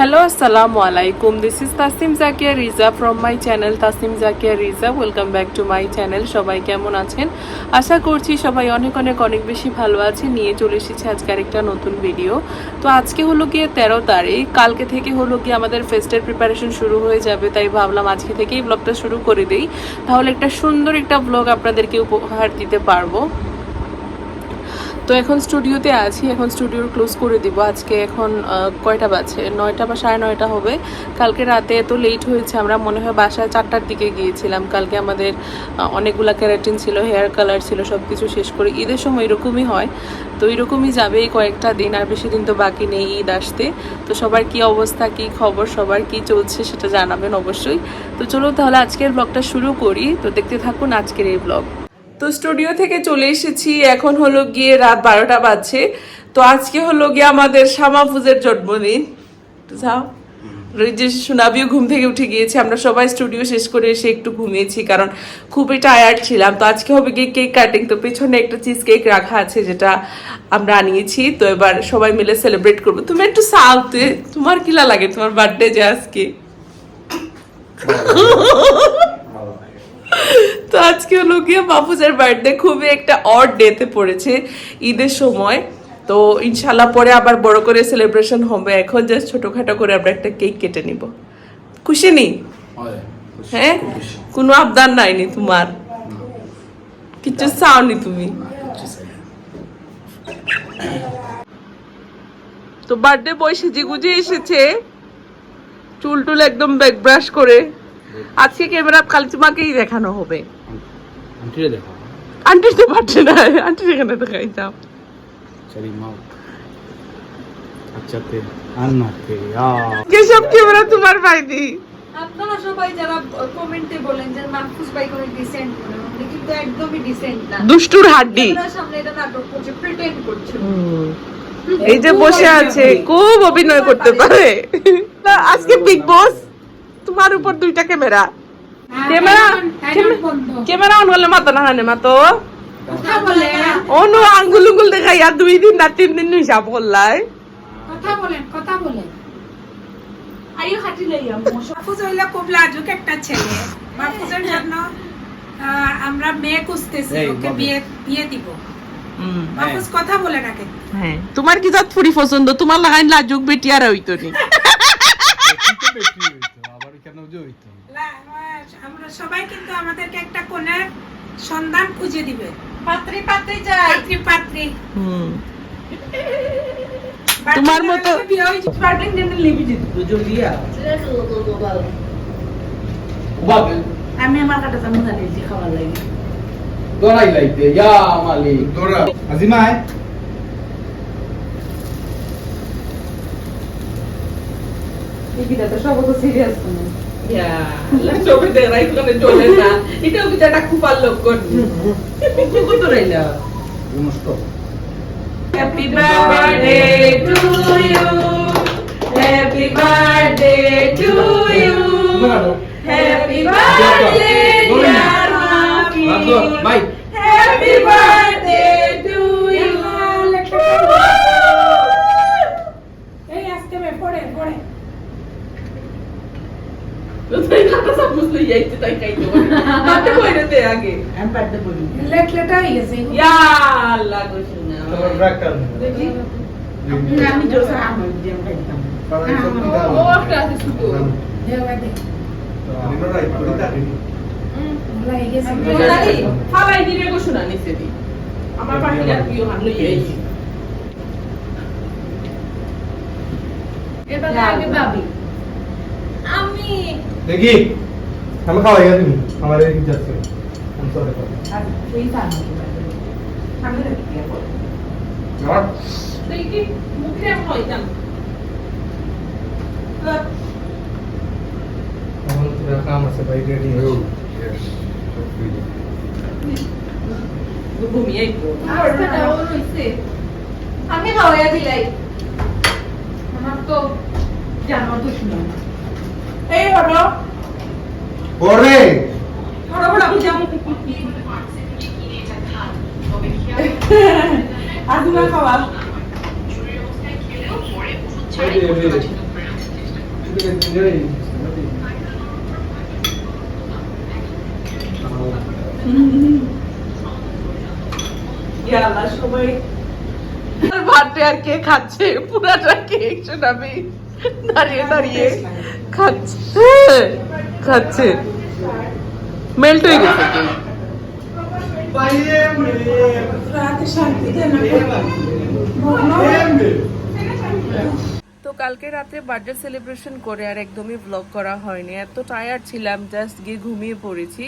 Hello আসসালামু আলাইকুম this is Tasim Zakia Riza from my channel Tasim Zakia Riza welcome back to my channel সবাই কেমন আছেন? আশা করছি সবাই অনেক অনেক অনেক বেশি ভালো আছে নিয়ে চলে এসেছি আজকে আরেকটা নতুন ভিডিও তো আজকে হলো গিয়ে তেরো তারিখ। কালকে থেকে হলো গিয়ে আমাদের ফেস্টের প্রিপারেশন শুরু হয়ে যাবে। তাই ভাবলাম আজকে থেকেই ব্লগটা শুরু করে দিই। তাহলে একটা সুন্দর একটা ব্লগ আপনাদেরকে উপহার দিতে পারব। তো এখন স্টুডিওতে আছি, এখন স্টুডিওর ক্লোজ করে দিব। আজকে এখন কয়টা বাজে? নয়টা বা সাড়ে নয়টা হবে। কালকে রাতে এত লেট হয়েছে, আমরা মনে হয় বাসায় চারটার দিকে গিয়েছিলাম। কালকে আমাদের অনেকগুলো ক্যারাটিন ছিল হেয়ার কালার ছিল সব কিছু শেষ করে। ঈদের সময় এরকমই হয়। তো এরকমই যাবে কয়েকটা দিন, আর বেশি দিন তো বাকি নেই ঈদ আসতে। তো সবার কি অবস্থা, কি খবর, সবার কি চলছে সেটা জানাবেন অবশ্যই। তো চলো তাহলে আজকের ব্লগটা শুরু করি। তো দেখতে থাকুন আজকের এই ব্লগ তো স্টুডিও থেকে চলে এসেছি। এখন হলো গিয়ে রাত বারোটা বাজছে। তো আজকে হলো গিয়ে আমাদের শ্যামাফুজের জন্মদিন। যাও। যে সোনাবিও ঘুম থেকে উঠে গিয়েছে। আমরা সবাই স্টুডিও শেষ করে এসে একটু ঘুমিয়েছি কারণ খুবই টায়ার্ড ছিলাম। তো আজকে হবে গিয়ে কেক কাটিং তো পেছনে একটা চিজ কেক রাখা আছে যেটা আমরা আনিয়েছি। তো এবার সবাই মিলে সেলিব্রেট করব। তুমি একটু সাউতে তোমার কিলা লাগে? তোমার বার্থডে যে আজকে? তো আজকে হলো গিয়ে মাহফুজের বার্থডে খুবই একটা অড ডেতে পড়েছে ঈদের সময়। তো ইনশাল্লাহ পরে আবার বড় করে সেলিব্রেশন হবে। এখন জাস্ট ছোটখাটো করে আমরা একটা কেক কেটে নিব। খুশি নি? হ্যাঁ কোনো আবদার নাইনি তোমার? কিছু চাওনি তুমি? তো বার্থডে বয় সেজে গুজে এসেছে। চুল টুল একদম ব্যাক ব্রাশ করে। আজকে ক্যামেরা খালি তোমাকেই দেখানো হবে। আন্টি তো পারছে না আন্টি এখানে দেখাই যাও। আচ্ছা কেসব ক্যামেরা তোমার পাইনি। আপনারা সবাই যারা কমেন্টে বলেন যে মাহফুজ ভাই কোনো ডিসেন্ট কিন্তু একদমই ডিসেন্ট না। দুষ্টুর হাড্ডি। সামনে এটা নাটক করছে প্রিটেন্ড করছে। এই যে বসে আছে খুব অভিনয় করতে পারে। আজকে বিগ বস তোমার উপর দুইটা ক্যামেরা। ক্যামেরা ক্যামেরা অন হলে মাতো না হানে মাতো। অনু আঙ্গুল উঙ্গুল দেখাই আর দুই দিন না তিন দিন হিসাব করলাই কথা বলেন কথা বলেন। আইও খাটি লইয়া মাহফুজ হইল খুব লাজুক একটা ছেলে। মাহফুজের জন্য আমরা মেয়ে খুঁজতেছি ওকে বিয়ে বিয়ে দিব। মাহফুজ কথা বলে না হ্যাঁ। তোমার কি জাত ফুরি পছন্দ? তোমার লাগাই লাজুক বেটি আর হইতো নি। আহ, আমরা সবাই কিন্তু আমাদেরকে একটা কোণের সন্ধান খুঁজে দিবে। পাত্রী পাত্রী চাই পাত্রী পাত্রী। হুম। তোমার মতো- আমি আমার কাছে আমি জানি খাবার লাগে। দরাই লাইতে ইয়া মালিক। দরা আজিমায় এই বিদাতে সব তো সিরিয়াস দেখাই ওখানে চলে না এটাও কিছু একটা খুপার লক্ষণ কত রইলা নষ্ট happy birthday to you happy birthday to you happy birthday dear Mami bye happy birthday to you এই আজকে মেয়ে পড়ে পড়ে তুই কাকা সব মুসলি যাইতে তাই খাইতে মাতে কইরে দে আগে লেট লেট হয়ে গেছে ইয়া আল্লাহ গো শুনা দেখি আমি জোসা আমার জিম খাইতাম ও একটা আছে শুধু দেওয়া দে লাগে গেছে জানি ফালাই দিলে গো শুনা নিছে দি আমার। পাখিরা প্রিয় হান লই এটা আগে ভাবি দেখি। আমি খাওয়াই গেছি আমার এই যাচ্ছে। আমি মুখে হয় কাম আছে ভাই রেডি ঘুমিয়ে আমি খাওয়াইয়া দিলাই। আমার তো জানো তো শুনো এই হলো ওরে। বড় বড় রেডি সবাই। ভাতে আর কে খাচ্ছে? পুরাটা কেক শোনাবি দাঁড়িয়ে দাঁড়িয়ে। খাচ্ছে। খাচ্ছে। মেল্ট হয়ে গেছে। তো কালকে রাতে বার্থডে সেলিব্রেশন করে আর একদমই ব্লগ করা হয়নি। এত টায়ার্ড ছিলাম জাস্ট গিয়ে ঘুমিয়ে পড়েছি।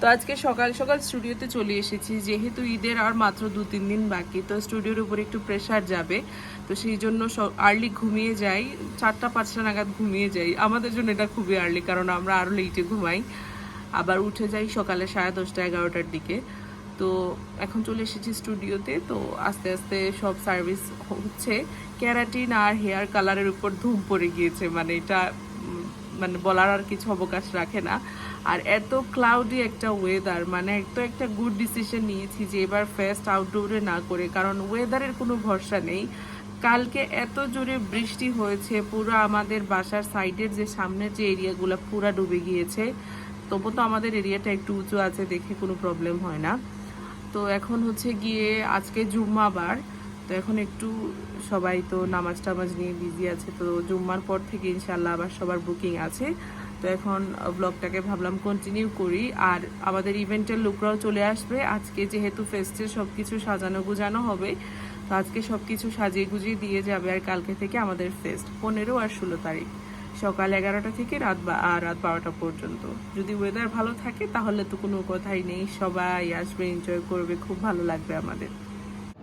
তো আজকে সকাল সকাল স্টুডিওতে চলে এসেছি, যেহেতু ঈদের আর মাত্র দু তিন দিন বাকি, তো স্টুডিওর উপর একটু প্রেশার যাবে, তো সেই জন্য আর্লি ঘুমিয়ে যাই, চারটা, পাঁচটা নাগাদ ঘুমিয়ে যাই। আমাদের জন্য এটা খুবই আর্লি কারণ আমরা আরও লেটে ঘুমাই। আবার উঠে যাই সকালে সাড়ে দশটা, এগারোটার দিকে। তো এখন চলে এসেছি স্টুডিওতে, তো আস্তে আস্তে সব সার্ভিস হচ্ছে। ক্যারাটিন আর হেয়ার কালারের উপর ধুম পড়ে গিয়েছে মানে এটা মানে বলার আর কিছু অবকাশ রাখে না। আর এত ক্লাউডি একটা ওয়েদার মানে এত একটা গুড ডিসিশন নিয়েছি যে এবার ফেস্ট আউটডোরে না করে, কারণ ওয়েদারের কোনো ভরসা নেই। কালকে এত জোরে বৃষ্টি হয়েছে, পুরো আমাদের বাসার সাইডের যে সামনের যে এরিয়াগুলো পুরা ডুবে গিয়েছে। তবু তো আমাদের এরিয়াটা একটু উঁচু আছে, দেখে কোনো প্রবলেম হয় না। তো এখন হচ্ছে গিয়ে আজকে জুম্মাবার, তো এখন একটু সবাই তো নামাজ টামাজ নিয়ে বিজি আছে, তো জুম্মার পর থেকে ইনশাল্লাহ আবার সবার বুকিং আছে। তো এখন ব্লগটাকে ভাবলাম কন্টিনিউ করি। আর আমাদের ইভেন্টের লোকরাও চলে আসবে। আজকে যেহেতু ফেস্টের সব কিছু সাজানো গুজানো হবে। তো আজকে সব কিছু সাজিয়ে গুজিয়ে দিয়ে যাবে আর কালকে থেকে আমাদের ফেস্ট পনেরো আর ষোলো তারিখ। সকাল এগারোটা থেকে রাত বা আর রাত বারোটা পর্যন্ত। যদি ওয়েদার ভালো থাকে, তাহলে তো কোনো কথাই নেই। সবাই আসবে এনজয় করবে, খুব ভালো লাগবে আমাদের।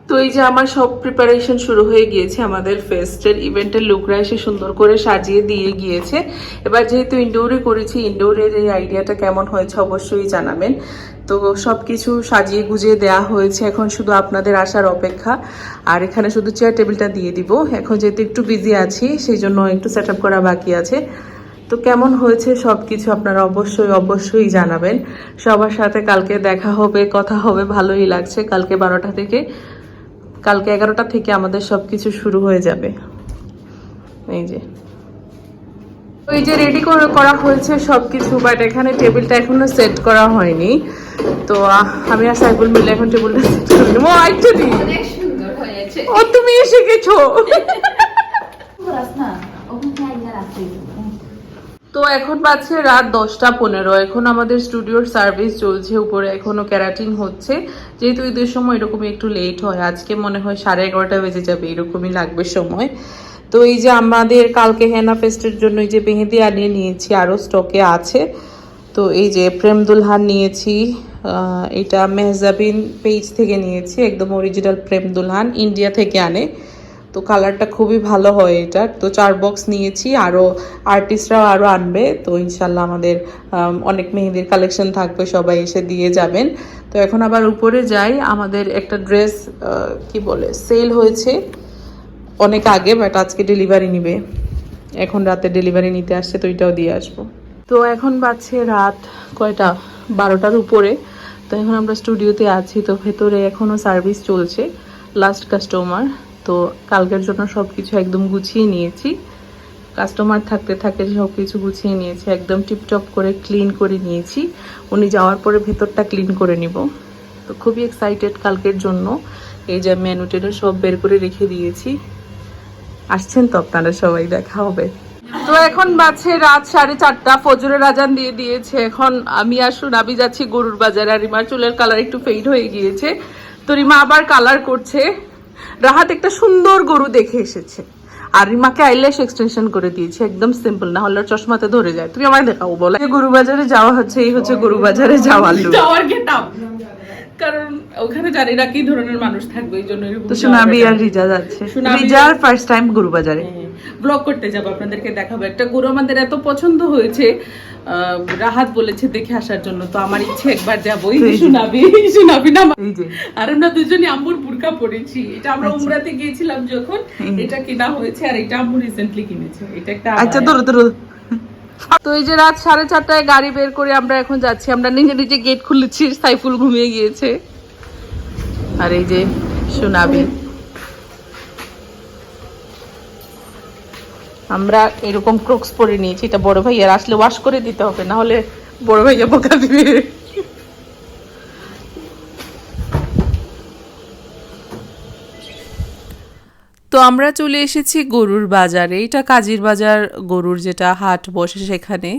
তো এই যে আমার সব প্রিপারেশন শুরু হয়ে গিয়েছে, আমাদের ফেস্টের ইভেন্টের লোকরা এসে সুন্দর করে সাজিয়ে দিয়ে গিয়েছে। এবার যেহেতু ইনডোরে করেছি ইনডোরের এই আইডিয়াটা কেমন হয়েছে অবশ্যই জানাবেন। তো সব কিছু সাজিয়ে গুজিয়ে দেওয়া হয়েছে, এখন শুধু আপনাদের আসার অপেক্ষা। আর এখানে শুধু চেয়ার টেবিলটা দিয়ে দিব। এখন যেহেতু একটু বিজি আছি, সেই জন্য একটু সেট করা বাকি আছে। তো কেমন হয়েছে সব কিছু আপনারা অবশ্যই অবশ্যই জানাবেন। সবার সাথে কালকে দেখা হবে, কথা হবে, ভালোই লাগছে। কালকে বারোটা থেকে কালকে এগারোটা থেকে আমাদের সব কিছু শুরু হয়ে যাবে। এই যে। ওই যে রেডি করা হয়েছে সব কিছু বাট এখানে টেবিলটা এখনও সেট করা হয়নি। তো আমি আর সাইবুল মিলে এখন টেবিলটা সেট করে নেব। সুন্দর ও তুমি এসে গেছো। তো এখন বাজছে রাত দশটা পনেরো। এখন আমাদের স্টুডিওর সার্ভিস চলছে, উপরে এখনও ক্যারাটিন হচ্ছে। যেহেতু ঈদের সময় এরকমই একটু লেট হয়, আজকে মনে হয় সাড়ে এগারোটা বেজে যাবে, এরকমই লাগবে সময়। তো এই যে আমাদের কালকে হেনা ফেস্টের জন্য এই যে মেহেদি আনিয়ে নিয়েছি, আরও স্টকে আছে। তো এই যে প্রেম দুলহান নিয়েছি এটা মেহজাবিন পেজ থেকে নিয়েছি, একদম অরিজিনাল প্রেম দুলহান ইন্ডিয়া থেকে আনে। তো কালারটা খুবই ভালো হয় এটা। তো চার বক্স নিয়েছি আরও আর্টিস্টরাও আরও আনবে। তো ইনশাল্লাহ আমাদের অনেক মেহেদির কালেকশন থাকবে, সবাই এসে দিয়ে যাবেন। তো এখন আবার উপরে যাই, আমাদের একটা ড্রেস কি বলে সেল হয়েছে অনেক আগে বাট আজকে ডেলিভারি নিবে। এখন রাতে ডেলিভারি নিতে আসছে, তো ওইটাও দিয়ে আসব। তো এখন বাজছে রাত কয়টা? বারোটার উপরে। তো এখন আমরা স্টুডিওতে আছি, তো ভেতরে এখনও সার্ভিস চলছে লাস্ট কাস্টমার তো কালকের জন্য সব কিছু একদম গুছিয়ে নিয়েছি। কাস্টমার থাকতে থাকতে সব কিছু গুছিয়ে নিয়েছি, একদম টিপটপ করে ক্লিন করে নিয়েছি। উনি যাওয়ার পরে ভেতরটা ক্লিন করে নিব। তো খুবই এক্সাইটেড কালকের জন্য। এই যে মেনু সব বের করে রেখে দিয়েছি। আসছেন তো আপনারা সবাই, দেখা হবে। তো এখন বাজছে রাত সাড়ে চারটা, ফজরের আজান দিয়ে দিয়েছে। এখন আমি আসুন আমি যাচ্ছি গরুর বাজারে। আর রিমার চুলের কালার একটু ফেড হয়ে গিয়েছে। তো রিমা আবার কালার করছে। রাহাত একটা সুন্দর গরু দেখে এসেছে। আর রিমাকে আইল্যাশ এক্সটেনশন করে দিয়েছে একদম সিম্পল না হলে চশমাতে ধরে যায়। তুমি আমায় দেখাও বলে। গরু বাজারে যাওয়া হচ্ছে এই হচ্ছে গরু বাজারে যাওয়া যাওয়ার গেট কারণ ওখানে জানি না কি ধরনের মানুষ থাকবে এই জন্য তো সুনাবি আর রিজা যাচ্ছে। রিজার ফার্স্ট টাইম গরু বাজারে ব্লগ করতে যাব আপনাদেরকে দেখাবো। একটা গরু আমাদের এত পছন্দ হয়েছে রাহাত বলেছে দেখে আসার জন্য তো আমার ইচ্ছে একবার যাব এই সুনাবি সুনাবি না আর আমরা দুজনই আম্মুর বুরকা পরেছি। এটা আমরা আচ্ছা। উমরাতে গিয়েছিলাম যখন এটা কেনা হয়েছে আর এটা আম্মু রিসেন্টলি কিনেছে। এটা একটা আচ্ছা। ধরো ধরো। তো এই যে রাত সাড়ে চারটায় গাড়ি বের করে আমরা এখন যাচ্ছি। আমরা নিজে নিজে গেট খুলেছি সাইফুল ঘুমিয়ে গিয়েছে। আর এই যে সুনাবি আমরা এরকম ক্রোক্স পরে নিয়েছি, এটা বড় ভাইয়ার, আসলে ওয়াশ করে দিতে হবে না হলে বড় ভাইয়া বোকা দিবে। তো আমরা চলে এসেছি গরুর বাজারে। এটা কাজীর বাজার গরুর যেটা হাট বসে সেখানে।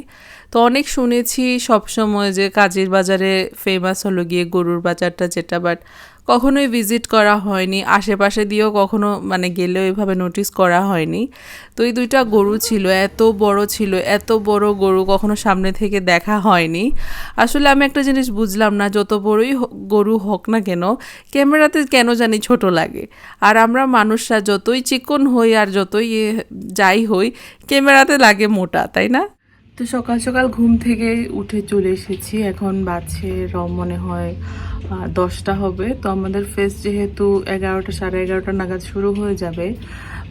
তো অনেক শুনেছি সবসময় যে কাজির বাজারে ফেমাস হলো গিয়ে গরুর বাজারটা যেটা বাট কখনোই ভিজিট করা হয়নি। আশেপাশে দিয়েও কখনো মানে গেলেও এভাবে নোটিস করা হয়নি। তো এই দুইটা গরু ছিল, এত বড় ছিল, এত বড় গরু কখনো সামনে থেকে দেখা হয়নি। আসলে আমি একটা জিনিস বুঝলাম না, যত বড়ই গরু হোক না কেন, ক্যামেরাতে কেন জানি ছোট লাগে। আর আমরা মানুষরা যতই চিকন হই আর যতই যাই হই, ক্যামেরাতে লাগে মোটা, তাই না? তো সকাল সকাল ঘুম থেকে উঠে চলে এসেছি। এখন বাজছে র মনে হয় দশটা হবে। তো আমাদের ফেস যেহেতু এগারোটা, সাড়ে এগারোটা নাগাদ শুরু হয়ে যাবে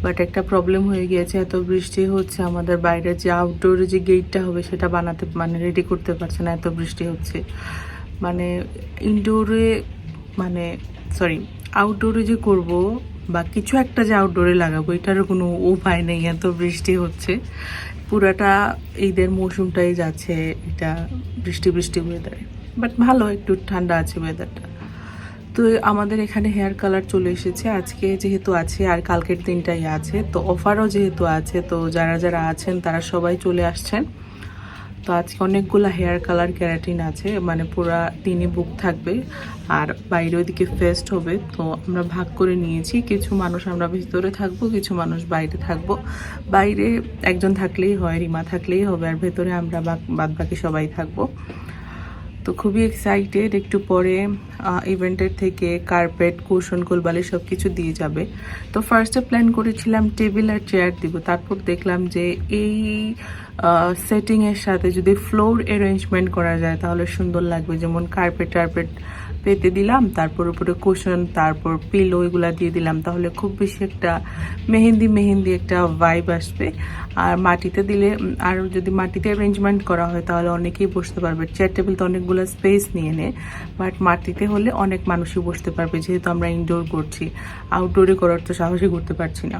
বাট একটা প্রবলেম হয়ে গিয়েছে। এত বৃষ্টি হচ্ছে, আমাদের বাইরে যে আউটডোরে যে গেটটা হবে, সেটা বানাতে মানে রেডি করতে পারছে না, এত বৃষ্টি হচ্ছে। মানে ইনডোরে মানে সরি আউটডোরে যে করব বা কিছু একটা যে আউটডোরে লাগাবো, এটারও কোনো উপায় নেই, এত বৃষ্টি হচ্ছে। পুরাটা ঈদের মৌসুমটাই যাচ্ছে এটা বৃষ্টি বৃষ্টি ওয়েদারে বাট ভালো, একটু ঠান্ডা আছে ওয়েদারটা তো আমাদের এখানে হেয়ার কালার চলে এসেছে। আজকে যেহেতু আছে আর কালকের দিনটাই আছে, তো অফারও যেহেতু আছে, তো যারা যারা আছেন তারা সবাই চলে আসছেন। তো আজকে অনেকগুলো হেয়ার কালার ক্যারাটিন আছে মানে পুরা তিনি বুক থাকবে। আর বাইরে ওইদিকে ফেস্ট হবে, তো আমরা ভাগ করে নিয়েছি। কিছু মানুষ আমরা ভিতরে থাকব, কিছু মানুষ বাইরে থাকব। বাইরে একজন থাকলেই হয়, রিমা থাকলেই হবে, আর ভেতরে আমরা বাদ বাকি সবাই থাকব। তো খুবই এক্সাইটেড একটু পরে ইভেন্টের থেকে কার্পেট কুশন কোলবালি সব কিছু দিয়ে যাবে। তো ফার্স্টে প্ল্যান করেছিলাম টেবিল আর চেয়ার দিব। তারপর দেখলাম যে এই সেটিংয়ের সাথে যদি ফ্লোর অ্যারেঞ্জমেন্ট করা যায়, তাহলে সুন্দর লাগবে। যেমন কার্পেট টার্পেট পেতে দিলাম, তারপর উপরে কুশন, তারপর পিলো এগুলো দিয়ে দিলাম, তাহলে খুব বেশি একটা মেহেন্দি মেহেন্দি একটা ভাইব আসবে। আর মাটিতে দিলে আর যদি মাটিতে অ্যারেঞ্জমেন্ট করা হয়, তাহলে অনেকেই বসতে পারবে। চেয়ার টেবিল তো অনেকগুলো স্পেস নিয়ে নেয় বাট মাটিতে হলে অনেক মানুষই বসতে পারবে, যেহেতু আমরা ইনডোর করছি। আউটডোরে করার তো সাহসই করতে পারছি না।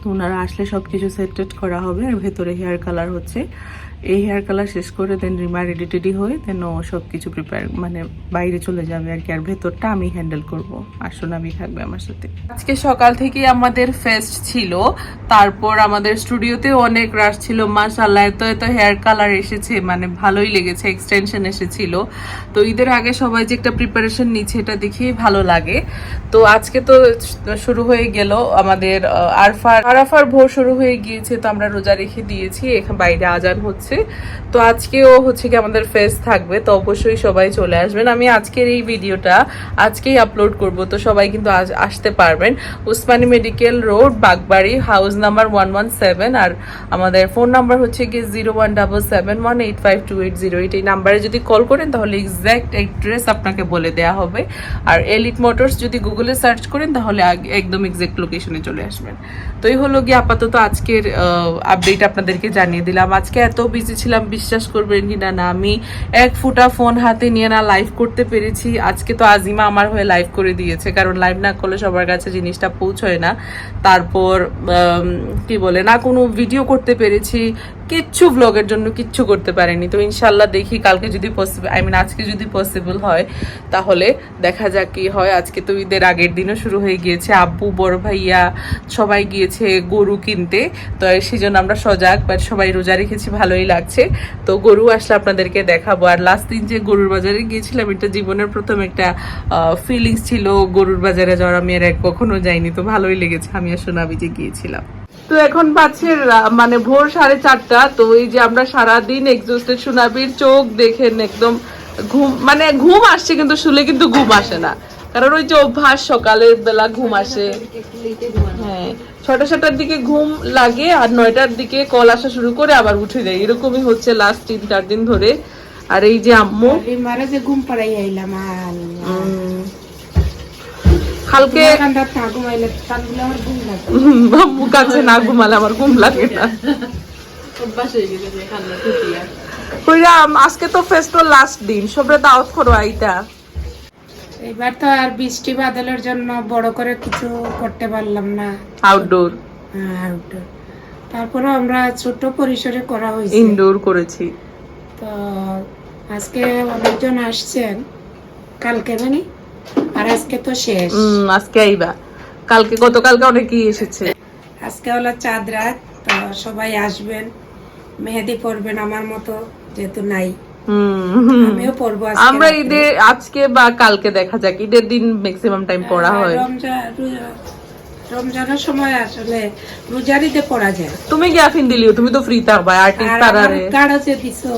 তো ওনারা আসলে সব কিছু সেট করা হবে, আর ভেতরে হেয়ার কালার হচ্ছে। এই হেয়ার কালার শেষ করে দেন রিমা রেডি টেডি হয়ে দেন ও সব কিছু প্রিপেয়ার মানে বাইরে চলে যাবে আর কি। আর ভেতরটা আমি হ্যান্ডেল করব আর সোনামি থাকবে আমার সাথে। আজকে সকাল থেকে আমাদের ফেস্ট ছিল। তারপর আমাদের স্টুডিওতে অনেক রাশ ছিল মাশাল্লাহ এত এত হেয়ার কালার এসেছে মানে ভালোই লেগেছে এক্সটেনশন এসেছিল। তো ঈদের আগে সবাই যে একটা প্রিপারেশন নিচ্ছে, এটা দেখেই ভালো লাগে। তো আজকে তো শুরু হয়ে গেল আমাদের আরফার, আরাফার ভোর শুরু হয়ে গিয়েছে, তো আমরা রোজা রেখে দিয়েছি, এখানে বাইরে আজান হচ্ছে। তো আজকেও হচ্ছে কি আমাদের ফেস থাকবে, তো অবশ্যই সবাই চলে আসবেন। আমি আজকের এই ভিডিওটা আজকেই আপলোড করব, তো সবাই কিন্তু আসতে পারবেন। Osmani medical road, Bagbari house number one আর আমাদের ফোন নাম্বার হচ্ছে গিয়ে জিরো ওয়ান ডাবল এই নাম্বারে যদি কল করেন, তাহলে এক্স্যাক্ট অ্যাড্রেস আপনাকে বলে দেওয়া হবে। আর এলিট মোটরস যদি গুগলে সার্চ করেন, তাহলে একদম এক্সাক্ট লোকেশনে চলে আসবেন। তো এই হলো গিয়ে আপাতত আজকের আপডেট আপনাদেরকে জানিয়ে দিলাম। আজকে এত বিজি ছিলাম, বিশ্বাস করবেন কি না না, আমি এক ফুটা ফোন হাতে নিয়ে না লাইভ করতে পেরেছি। আজকে তো আজিমা আমার হয়ে লাইভ করে দিয়েছে, কারণ লাইভ না করলে সবার কাছে জিনিসটা পৌঁছয় না। তারপর কি বলে, না কোনো ভিডিও করতে পেরেছি, কিচ্ছু ব্লগের জন্য কিচ্ছু করতে পারেনি। তো ইনশাল্লাহ দেখি কালকে যদি পসিবল আই মিন আজকে যদি পসিবল হয়, তাহলে দেখা যাক কি হয়। আজকে তো ঈদের আগের দিনও শুরু হয়ে গিয়েছে। আব্বু, বড় ভাইয়া সবাই গিয়েছে গরু কিনতে, তো সেই জন্য আমরা সজাগ বাট সবাই রোজা রেখেছি, ভালোই লাগছে। তো গরু আসলে আপনাদেরকে দেখাবো। আর লাস্ট দিন যে গরুর বাজারে গিয়েছিলাম এটা জীবনের প্রথম একটা ফিলিংস ছিল গরুর বাজারে যাওয়ার। আমি আর এক কখনো যাইনি তো ভালোই লেগেছে। আমি আর সোনাবি যে গিয়েছিলাম। তো এখন পাচ্ছে মানে ভোর সাড়ে চারটা। তো এই যে আমরা সারাদিন এক্সস্টেড সোনাবির চোখ দেখেন একদম ঘুম মানে ঘুম আসছে কিন্তু শুলে কিন্তু ঘুম আসে না। কারণ ওই যে অভ্যাস সকালের বেলা ঘুম আসে। হ্যাঁ। ছটা সাতটার দিকে ঘুম লাগে আর নয়টার দিকে কল আসা শুরু করে আবার উঠে যায়। এরকমই হচ্ছে লাস্ট তিন চার দিন ধরে। আর এই যে আম্মু? মারা যে ঘুম পাড়াই আইলাম কালকে না ঘুমাইলে তাহলে আমার ঘুম লাগে। আম্মু কাছে না ঘুমালে আমার ঘুম লাগে না। আজকে তো ফেস্টো লাস্ট দিন। সবরে দাওয়াত করো আইতা। এবার তো আর বৃষ্টি বাদলের জন্য বড় করে কিছু করতে পারলাম না। আউটডোর আউটডোর তারপরে আমরা ছোট পরিসরে করা হয়েছে। ইনডোর করেছি। তো আজকে অনেকজন আসছেন। কালকে মানে আর আজকে তো শেষ। আজকে আইবা কালকে গতকালকে অনেকেই এসেছে। আজকে হলো চাঁদ রাত তো সবাই আসবেন। মেহেদি পরবেন আমার মতো যেহেতু নাই। আমিও আজকে আমরা ঈদে আজকে বা কালকে দেখা যাক ঈদের দিন ম্যাক্সিমাম টাইম পড়া হয়। রমজানের সময় আসলে রোজার ঈদে পড়া যায়। তুমি কি আফিন দিলিও? তুমি তো ফ্রি থাকবা আর্টিস্ট দিছো?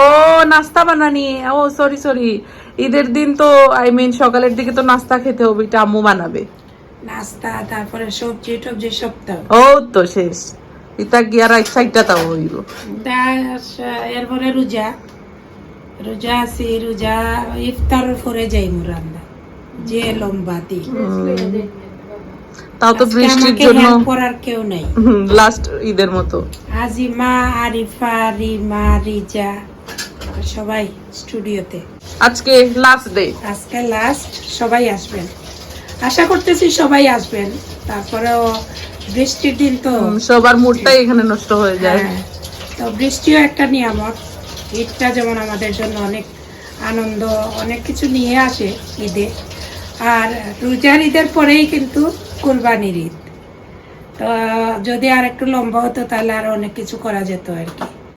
ও নাস্তা বানানি। ও সরি সরি ঈদের দিন তো আই মিন সকালের দিকে তো নাস্তা খেতে হবে এটা আম্মু বানাবে। নাস্তা তারপরে সবজি টবজি সব দাও। ও তো শেষ। ইতা গিয়া রাইট সাইডটা তাও হইব। এরপরে রোজা। রোজা আছি রোজা ইফতারের পরে যাই রান্না। যে লম্বা দিন। তাও তো বৃষ্টির জন্য করার কেউ নাই। লাস্ট ঈদের মতো। আজিমা আরিফা রিমা রিজা সবাই স্টুডিওতে। আজকে লাস্ট ডে আজকে লাস্ট সবাই আসবেন। আশা করতেছি সবাই আসবেন। তারপরেও বৃষ্টির দিন তো। সবার মুডটাই এখানে নষ্ট হয়ে যায়। হ্যাঁ, তো বৃষ্টিও একটা নিয়ামত ঈদটা যেমন আমাদের জন্য অনেক আনন্দ অনেক কিছু নিয়ে আসে ঈদে। আর রোজার ঈদের পরেই কিন্তু কোরবানির ঈদ। তো যদি আর একটু লম্বা হতো তাহলে আর অনেক কিছু করা যেত আর কি।